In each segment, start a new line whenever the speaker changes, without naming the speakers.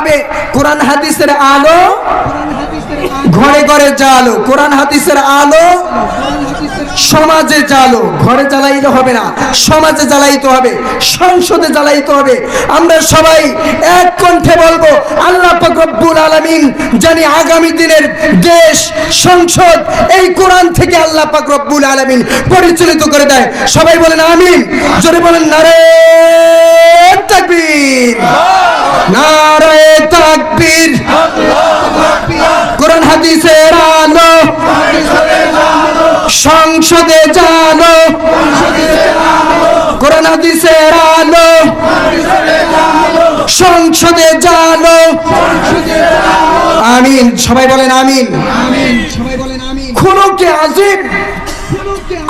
হবে কোরআন হাদিসের আলো ঘরে ঘরে জ্বালো। কোরআন হাদিসের আলো সমাজে জ্বালো ঘরে জ্বালাইতে হবে না সমাজে জ্বালাইতে হবে সংসদে জ্বালাইতে হবে। আমরা সবাই এক কণ্ঠে বলব আল্লাহ পাক রব্বুল আলামিন জানি আগামী দিনের দেশ সংসদ এই কোরআন থেকে আল্লাহ পাক রব্বুল আলামিন পরিচালিত করে দেয়। সবাই বলেন আমিন জোরে বলেন নারে তাকবীর। নারে তাকবীর। কোরআন হাদিসের আলো সংসদে জানো কোরআন হাদিসের আলো। সংসদে জানো আমিন। সবাই বলেন আমিন। কে আজিব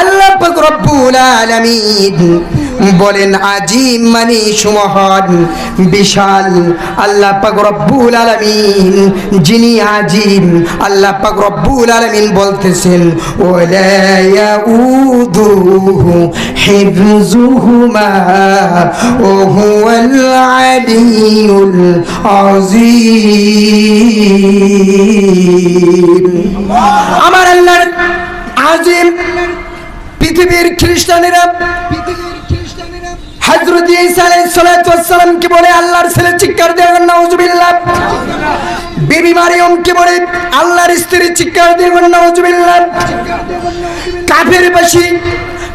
আল্লাহ পাক রব্বুল আলামিন বলেন আজিম মানে সুমহান বিশাল আল্লাহ পাক রব্বুল আলামিন যিনি আজিম আল্লাহ পাক রব্বুল আলামিন বলতেছেন ওয়ালা ইয়াউদুহু হিফযুহুমা ওয়া হুয়াল আলিয়ুল আযীম। আমার আল্লাহর আজিম পৃথিবীর খ্রিস্টানেরা হযরত ঈসা আলাইহিস সালাতু সালামকে বলে বলে আল্লাহর স্ত্রী কাফের বাসী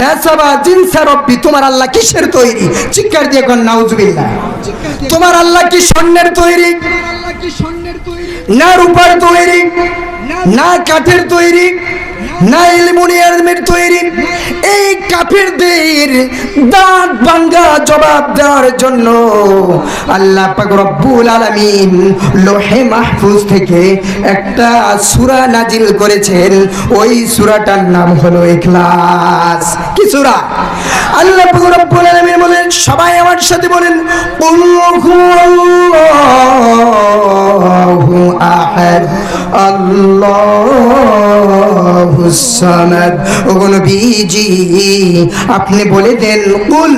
নাসাবা জিনসা রব্বি, তোমার আল্লাহ কিসের তৈরি? চিৎকার দিয়ে কোন, নাউজুবিল্লাহ। তোমার আল্লাহ কি স্বর্ণের তৈরি? না রূপার তৈরি? না কাঠের তৈরি? না অ্যালুমিনিয়ামের তৈরি। এই কাফিরদের দাঁত ভাঙ্গা জবাব দেওয়ার জন্য আল্লাহ পাক রব্বুল লোহে মাহফুজ থেকে একটা সূরা নাজিল করেছেন। ওই সূরাটার নাম হলো ইখলাস। কি সূরা? আল্লাহ পাক রব্বুল আলামিন বলেন, সবাই আমার সাথে বলেন, কুল হুয়াল্লাহু আহাদ আল্লাহুস সামাদ ও নবীজি, আপনি বলে দেন কুল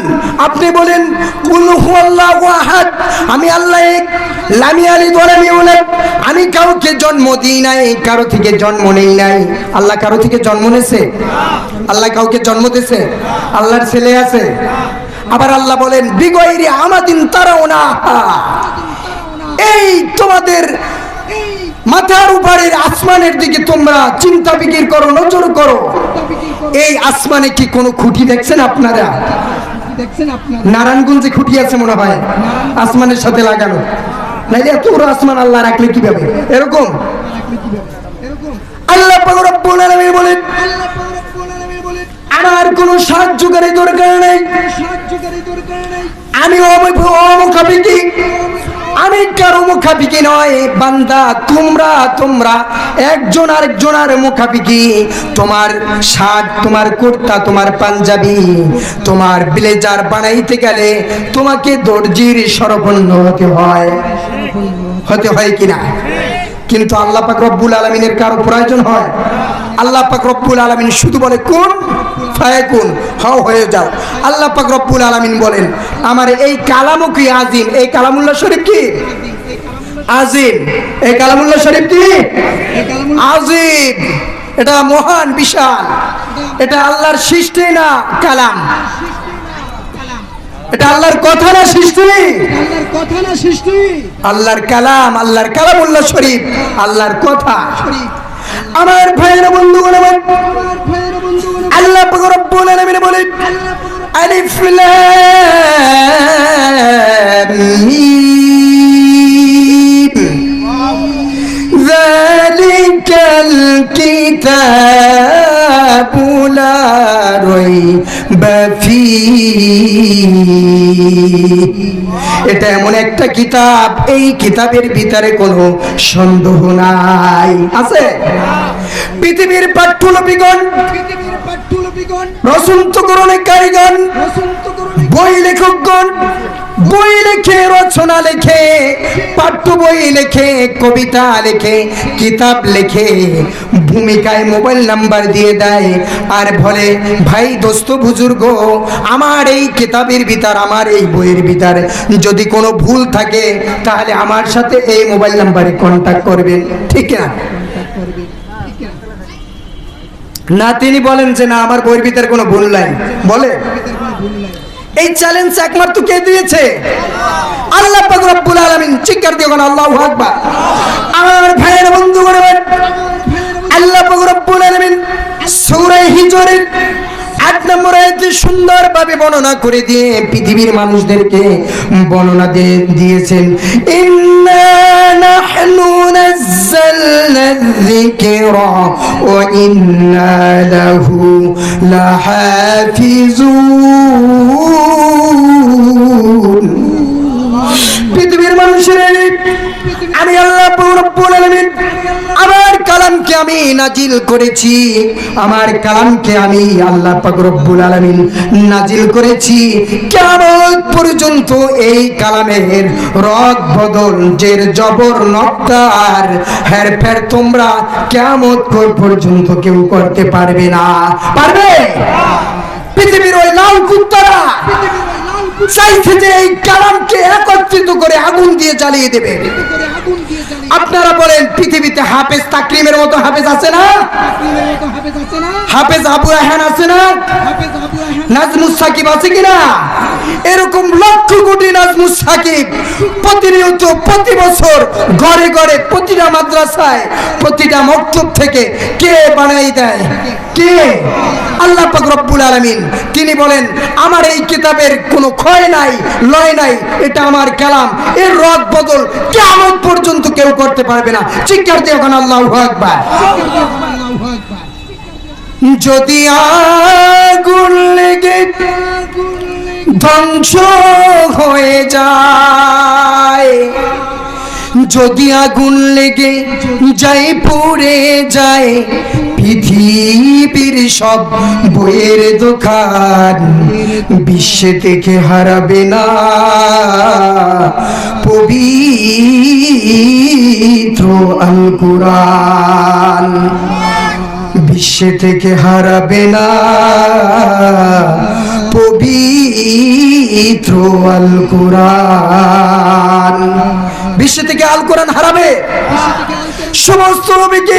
আপনি বলেন, কুল হুয়াল্লাহু আহাদ আমি আল্লাহ এক, লামি আলি দরামি উলাদ। আমি কাউকে জন্ম দিই নাই, কারও থেকে জন্ম নেই নাই। আল্লাহ কারও থেকে জন্ম নেছে? আল্লাহ কাউকে জন্ম দিয়েছে আল্লাহর ছেলে আছে? আবার আল্লাহ বলেন, বিগয়রি আমাদিন তারাও না এই তোমাদের মাথার উপরের আসমানের দিকে তোমরা চিন্তা বিকির করো, নজর করো। এই আসমানে কি কোনো খুঁটি দেখছেন আপনারা? নারায়ণগঞ্জে খুঁটি আছে মনে হয়। আসমানের সাথে লাগানো। নাইলে এত বড় আসমান আল্লাহ রাখলে কীভাবে? এরকম? আল্লাহ রব্বুল আলামিন বলেন, আমার কোনো সাহায্যকারী দরকার নেই। আমি অমুখাপিকি আমি কারও মুখাপিকি নয়, বান্দা, তোমরা তোমরা, একজন আরেকজনের মুখাপিকি। তোমার শার্ট, তোমার কুর্তা, তোমার পাঞ্জাবি, তোমার ব্লেজার বানাইতে গেলে তোমাকে দর্জির সরপন্ন হতে হয়। হতে হয় কিনা? কিন্তু আল্লাহ পাক রব্বুল আলমিনের কারও প্রয়োজন হয়? আল্লাহ পাক রব্বুল আলমিন শুধু বলে কোন? ফায়াকুন হও হয়ে যাও। আল্লাহ পাক রব্বুল আলমিন বলেন আমার এই কালামও কি আজিম? এই কালামুল্লাহ শরীফ কি? আজিম। এই কালামুল্লাহ শরীফ কি? আজিম। এটা মহান বিশাল। এটা আল্লাহর সৃষ্টি না কালাম? এটা আল্লাহর কথা না সৃষ্টি?
আল্লাহর কথা না সৃষ্টি?
আল্লাহর কালাম আল্লাহর কালামুল্লাহ শরীফ আল্লাহর কথা।
শরীফ
আমার ভাইয়ের বন্ধুগণ আমার। আল্লাহ রব্বুল আলামিন বলেন, আলিফ লাম মিম। যালিকাল কিতাবু লা রাইব বাফি এটা এমন একটা কিতাব এই কিতাবের ভিতরে কোনো সন্দেহ নাই। আছে? পৃথিবীর পাঠ্যলপিগণ রসন্ত করণে কারিগণ বই লেখকগণ বই লেখে, রচনা লেখে, পাঠ্য বই লেখে, কবিতা লেখে, কিতাব লেখে, ভূমিকায় মোবাইল নাম্বার দিয়ে দেয় আর বলে, ভাই দোস্ত বুজুর্গ, আমার এই কিতাবের ভিতর, আমার এই বইয়ের ভিতর যদি কোনো ভুল থাকে, তাহলে আমার সাথে এই মোবাইল নাম্বারে কন্ট্যাক্ট করবেন। ঠিক না না, তিনি বলেন যে, না, আমার বইয়ের ভিতরে কোনো ভুল নাই। বলে? এই চ্যালেঞ্জ একমাত্র কে দিয়েছে? আল্লাহ পাক রব্বুল আলামিন। চিৎকার দিয়ে কোন আল্লাহু আকবার। আমার ভাইয়ের বন্ধুগণ আমার আল্লাহ পাক রব্বুল আলামিন সূরা হিজরের নম্বর আয়াতে সুন্দরভাবে বর্ণনা করে দিয়ে পৃথিবীর মানুষদেরকে বর্ণনা দিয়েছেন। পৃথিবীর মানুষের আমি আল্লাহ রব্বুল আলামিন, আমার কালামকে আমি নাজিল করেছি। আমার কালামকে আমি আল্লাহ পাক রব্বুল আলামিন নাজিল করেছি। কিয়ামত পর্যন্ত এই কালামের রদ বদল, জের জবর নক্তার হের ফের তোমরা কিয়ামত পর্যন্ত কেউ করতে পারবে না। পারবে? পৃথিবীর ওই লাল কুত্তারা চাইছে যে এই কালামকে একত্রিত করে আগুন দিয়ে জ্বালিয়ে দেবে। আপনারা বলেন পৃথিবীতে হাফেজ তাকলিমের মতো হাফেজ আছে না? হাফেজ আবু রাহান আছে না? নাজমুস সাকিব আছে কিনা? এরকম লক্ষ কোটি নাজমুস সাকিব প্রতিনিয়ত প্রতি বছর ঘরে ঘরে প্রতিটা মাদ্রাসায়, প্রতিটা মক্তব থেকে কে বানাই দেয়? কে? আল্লাহ পাক রব্বুল আলামিন। তিনি বলেন, আমার এই কিতাবের কোনো ক্ষয় নাই, লয় নাই, এটা আমার কালাম। এর রদ বদল কেমন পর্যন্ত কেউ করতে পারবে না। চিৎকার দিয়ে এখন আল্লাহ আকবার। যদি আগুন লেগে ধ্বংস হয়ে যায়, যদি আগুন লেগে যাই পড়ে যায়, পৃথিবীর সব বইয়ের দোকান বিশ্বে থেকে হারাবে না। পবিত্র আল বিশ্বে থেকে হারাবে না। পবিত্র আল কোরআন বিশ্বে থেকে আল কোরআন হারাবে। সমস্ত নবীকে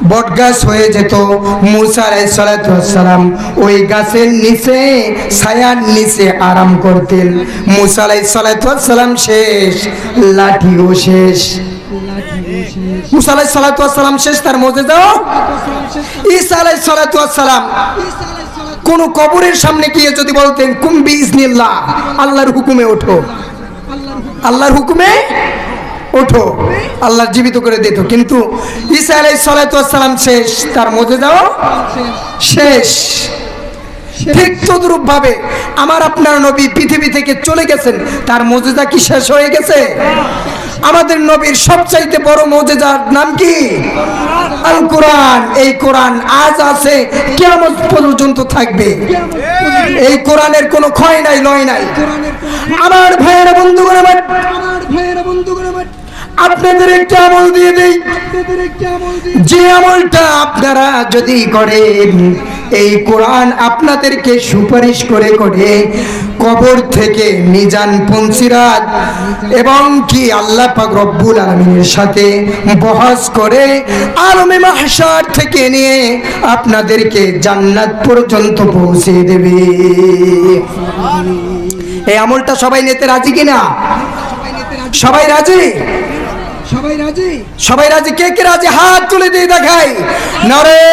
বটগাছ হয়ে যেত। মুসা আলাইহিস সালাতু সালাম ওই গাছের নিচে, ছায়ার নিচে আরাম করতেন। মুসা সালাম শেষ, লাঠিও শেষ। শেষ, তার কোন কবরের সামনে যদি বলতেন আল্লাহর হুকুমে আল্লাহর হুকুমে ওঠো, আল্লাহ জীবিত করে দিত। কিন্তু ঈসা আলাই সালাম শেষ, তার মধ্যে যাও, শেষ। ঠিক তদ্রুপ ভাবে আমার আপনার নবী পৃথিবী থেকে চলে গেছেন, তার মজেদা কি শেষ হয়ে গেছে? আমাদের নবীর সবচাইতে বড় মজেদার নাম কি? আল কোরআন। এই কোরআন আজ আছে কেমন পর্যন্ত থাকবে। এই কোরআনের কোনো ক্ষয় নাই, লয় নাই। আমার ভাইয়েরা, বন্ধুগণ আমার আপনাদের একটা আমল দিয়ে দেই। যে আমলটা আপনারা যদি করেন, এই কোরআন আপনাদেরকে সুপারিশ করে করে কবর থেকে মিজান পঞ্চিরাত এবং কি আল্লাহ পাক রব্বুল আলমিনের সাথে বহস করে আলমে মাহশার থেকে নিয়ে আপনাদেরকে জান্নাত পর্যন্ত পৌঁছে দেবে। এই আমলটা সবাই নিতে রাজি কিনা? সবাই রাজি?
সবাই রাজি?
সবাই রাজি? কে কে রাজি? হাত তুলে দিয়ে দেখাই। নারে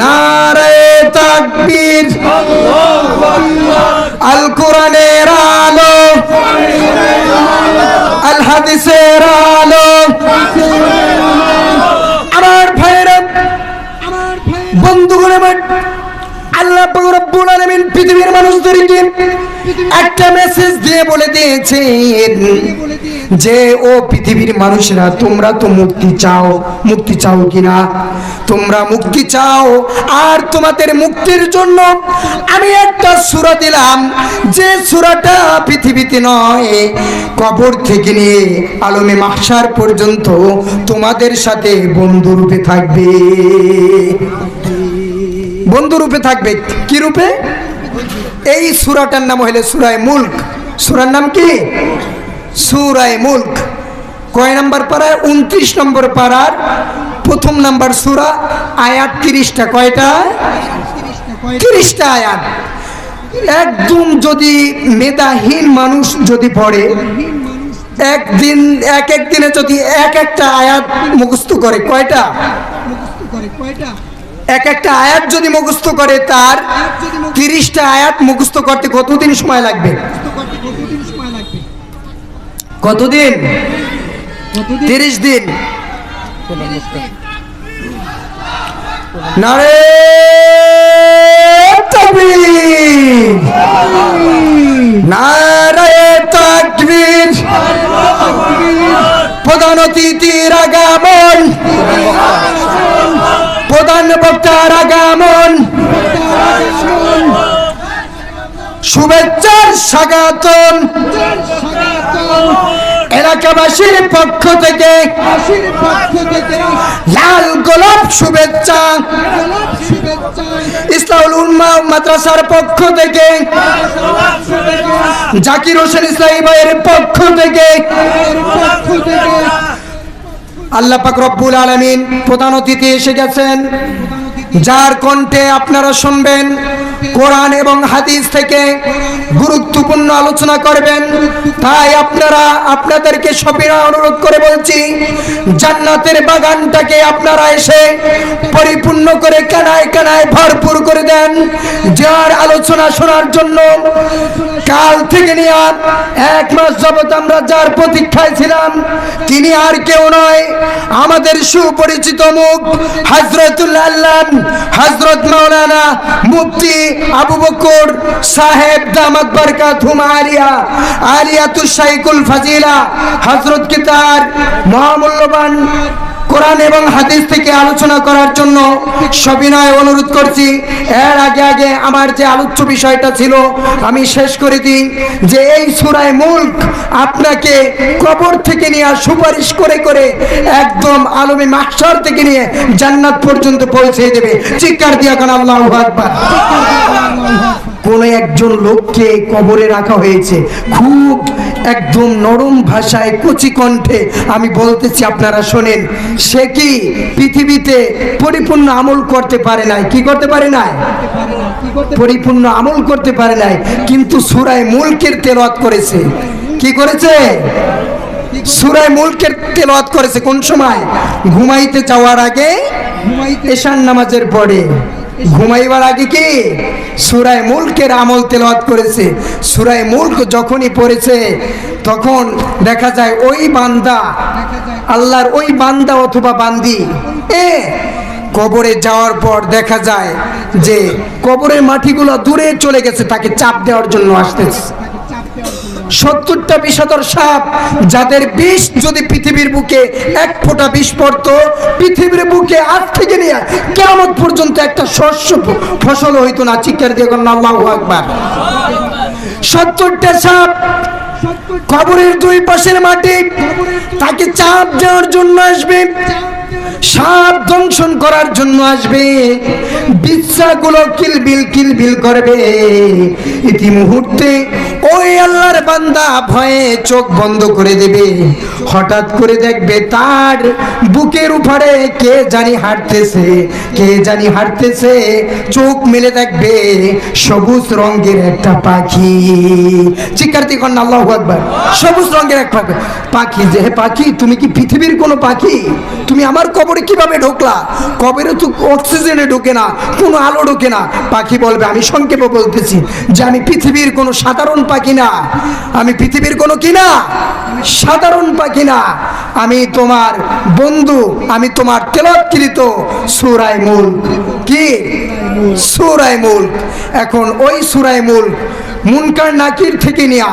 নারে আল কোরআনের আলো আল। হাদিসের আলো। আমার ভাইরা
আমার
বন্ধুগণ আল্লাহ রব্বুল আলামিন পৃথিবীর মানুষদেরকে একটা মেসেজ দিয়ে বলে দিয়েছেন যে, ও পৃথিবীর মানুষরা, তোমরা তো মুক্তি চাও মুক্তি চাও কিনা? তোমরা মুক্তি চাও আর তোমাদের মুক্তির জন্য আমি একটা সূরা দিলাম। যে সূরাটা পৃথিবীতে নয়, কবর থেকে নিয়ে আলমে মাহশার পর্যন্ত তোমাদের সাথে বন্ধুরূপে থাকবে। বন্ধুরূপে থাকবে? কি রূপে? এই সুরাটার নাম হইলে সুরায় মুল্ক। সুরার নাম কি? সুরায় মুল্ক। কয় নাম্বার পাড়ায়? উনত্রিশ নম্বর পাড়ার প্রথম নাম্বার সুরা, আয়াত তিরিশটা। কয়টা?
তিরিশটা
আয়াত। একদম যদি মেধাহীন মানুষ যদি পড়ে, একদিন, এক একদিনে যদি এক একটা আয়াত মুখস্থ করে কয়টা
মুখস্থ করে, কয়টা?
এক একটা আয়াত যদি মুখস্থ করে তার তিরিশটা আয়াত মুখস্থ করতে কতদিন সময় লাগবে?
কতদিন?
তিরিশ দিন। নারে নারে তাকবীর। প্রধান অতিথির আগমন। প্রধান শুভেচ্ছার স্বাগতম। এলাকাবাসীর পক্ষ থেকে লাল গোলাপ শুভেচ্ছা। ইসলামুল মাদ্রাসার পক্ষ থেকে জাকির হোসেন ইসলামী ভাইয়ের পক্ষ থেকে আল্লাহ পাক রব্বুল আলামিন প্রধান অতিথি এসে গেছেন। যার কণ্ঠে আপনারা শুনবেন কোরআন এবং হাদিস থেকে গুরুত্বপূর্ণ আলোচনা করবেন। তাই আপনারা, আপনাদেরকে সবিরা অনুরোধ করে বলছি, জান্নাতের বাগানটাকে আপনারা এসে পরিপূর্ণ করে কানায় কানায় ভরপুর করে দেন। যার আলোচনা শোনার জন্য কাল থেকে নিয়ে এক মাস যাবত আমরা যার প্রতীক্ষায় ছিলাম, তিনি আর কেউ নয়। আমাদের সুপরিচিত মুখ হজরতুল্লাহ হজরত মাওলানা মুফতি আবু বকর সাহেব দামাত ধুমা আলিয়া আলিয়াতু শাইকুল ফাজিলা হজরত কে তার মহামূল্যবান কোরআন এবং হাদিস থেকে আলোচনা করার জন্য সবিনয় অনুরোধ করছি। এর আগে আগে আমার যে আলোচ্য বিষয়টা ছিল, আমি শেষ করে দিই যে এই সুরায় মুল্ক আপনাকে কবর থেকে নিয়ে সুপারিশ করে করে একদম আলমে মাহশর থেকে নিয়ে জান্নাত পর্যন্ত পৌঁছে দেবে। চিৎকার দিয়া কোন, আল্লাহ কোন একজন লোককে কবরে রাখা হয়েছে। খুব একদম নরম ভাষায় কচি কণ্ঠে আমি বলতেছি, আপনারা শোনেন, সে কি পৃথিবীতে পরিপূর্ণ আমল করতে পারে নাই? কি করতে পারে নাই? পরিপূর্ণ আমল করতে পারে নাই, কিন্তু সুরায় মুলকের তেলাওয়াত করেছে। কি করেছে? সুরায় মুলকের তেলাওয়াত করেছে কোন সময়? ঘুমাইতে যাওয়ার আগে এশান নামাজের পরে। ঘুমাইবার আগে কি? সুরায় মুলকের আমল তেলাওয়াত করেছে। সুরায় মুলক যখনই পড়েছে, তখন দেখা যায় ওই বান্দা, আল্লাহর ওই বান্দা অথবা বান্দি, এ, কবরে যাওয়ার পর দেখা যায় যে কবরের মাটিগুলো দূরে চলে গেছে, তাকে চাপ দেওয়ার জন্য আসতেছে। সত্তরটা বিষাদর সাপ, যাদের বিষ যদি পৃথিবীর বুকে এক ফোঁটা বিষ পড়তো, পৃথিবীর বুকে আজ থেকে নিয়ে কেমন পর্যন্ত একটা শস্য ফসল হইতো না। চিৎকার দিয়ে আল্লাহু আকবার। সত্তরটা সাপ কবরের দুই পাশের মাটি, তাকে চাপ দেওয়ার জন্য আসবে। সাপ দংশন করার জন্য আসবে। বিচ্ছাগুলো কিলবিল কিলবিল করবে। ইতি মুহূর্তে ওই আল্লাহর বান্দা ভয়ে চোখ বন্ধ করে দেবে। হঠাৎ করে দেখবে তার বুকের উপরে কে জানি হাঁটতেছে, কে জানি হাঁটতেছে। চোখ মেলে দেখবে সবুজ রঙের একটা পাখি। চিকারতি কন্যা, আল্লাহ আকবার। সবুজ রঙের এক পাখি। যে পাখি, তুমি কি পৃথিবীর কোনো পাখি? তুমি আমার কবরে কীভাবে ঢুকলা? কবরে তো অক্সিজেনে ঢোকে না, কোনো আলো ঢোকে না। পাখি বলবে, আমি সংক্ষেপে বলতেছি যে আমি পৃথিবীর কোনো সাধারণ পাখি না। আমি পৃথিবীর কোনো কি না? সাধারণ পাখি না। আমি তোমার বন্ধু, আমি তোমার তেলৎকৃত সুরায় মূল কি? সুরাই মূল এখন ওই সুরাই মূল মুনকার নাকির থেকে নেয়া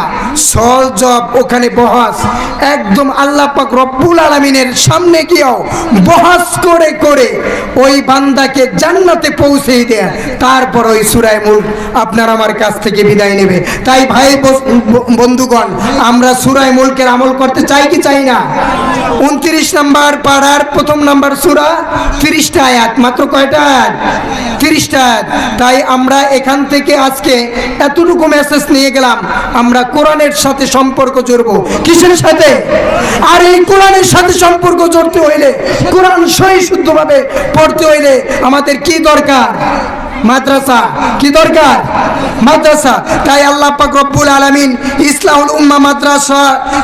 সজব ওখানে বহাস। একদম আল্লাহ পাক রব্বুল আলমিনের সামনে গিয়েও বহাস করে করে ওই বান্দাকে জান্নাতে পৌঁছে দেয়। তারপর ওই সুরায় মূল আপনার আমার কাছ থেকে বিদায় নেবে। তাই ভাই বন্ধুগণ, আমরা সুরায় মুলকের আমল করতে চাই কি চাই না? উনত্রিশ নাম্বার পাড়ার প্রথম নাম্বার সুরা তিরিশটা আয়াত, মাত্র কয়টা আয়াত? তাই আমরা এখান থেকে আজকে এতটুকু মেসেজ নিয়ে গেলাম, আমরা কোরআনের সাথে সম্পর্ক জড়ব। কিসের সাথে? আর এই কোরআনের সাথে সম্পর্ক জড়তে হইলে কোরআন সহি শুদ্ধভাবে পড়তে হইলে আমাদের কি দরকার? মাদ্রাসা, কি দরকার? মাদ্রাসা। তাই আল্লাহ পাক রব্বুল আলামিন ইসলাহুল উম্মা মাদ্রাসা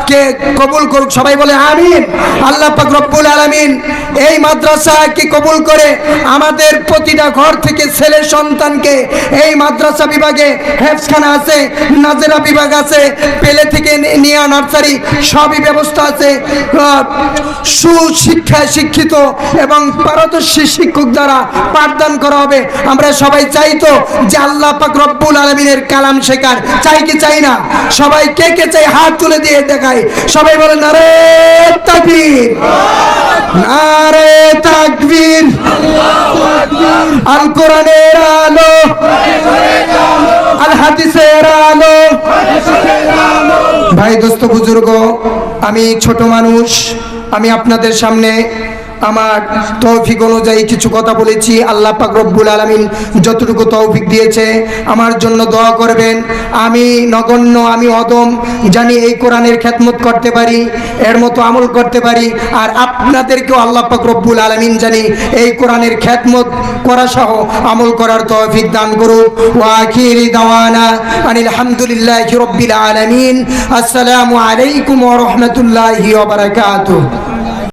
কে কবুল করুক, সবাই বলে আমিন। আল্লাহ পাক রব্বুল আলামিন এই মাদ্রাসাকে কবুল করে আমাদের প্রতিটা ঘর থেকে ছেলে সন্তানকে এই মাদ্রাসা বিভাগে হেফসখানা আছে, নাজেরা বিভাগ আছে, পেলে থেকে নিয়া নার্সারি সবই ব্যবস্থা আছে। সুশিক্ষায় শিক্ষিত এবং পারদর্শী শিক্ষক দ্বারা পাঠদান করা হবে। আমরা সবাই চাই তো যে আল্লাহ পাক রব্বুল আলমিনের কালাম শেখার। চাই কি চাই না? সবাই কে কে চাই হাত তুলে দিয়ে দেখায় সবাই বলে, নারে তাকবীর। নারে তাকবীর। আল কোরআনের আলো। আল হাদিসের আলো। ভাই দোস্ত বুজুর্গ, আমি ছোট মানুষ, আমি আপনাদের সামনে আমার তৌফিক অনুযায়ী কিছু কথা বলেছি। আল্লাহ পাক রব্বুল আলমিন যতটুকু তৌফিক দিয়েছে, আমার জন্য দোয়া করবেন। আমি নগণ্য, আমি অদম, জানি এই কোরআনের খেদমত করতে পারি, এর মতো আমল করতে পারি, আর আপনাদেরকেও আল্লাহ পাক রব্বুল আলমিন জানি এই কোরআনের খেদমত করা সহ আমল করার তৌফিক দান করুক। ওয়াখিরি আনিল হামদুলিল্লাহি রব্বিল আলামিন। আসসালামু আলাইকুম ওয়া রাহমাতুল্লাহি ওয়া বারাকাতুহু।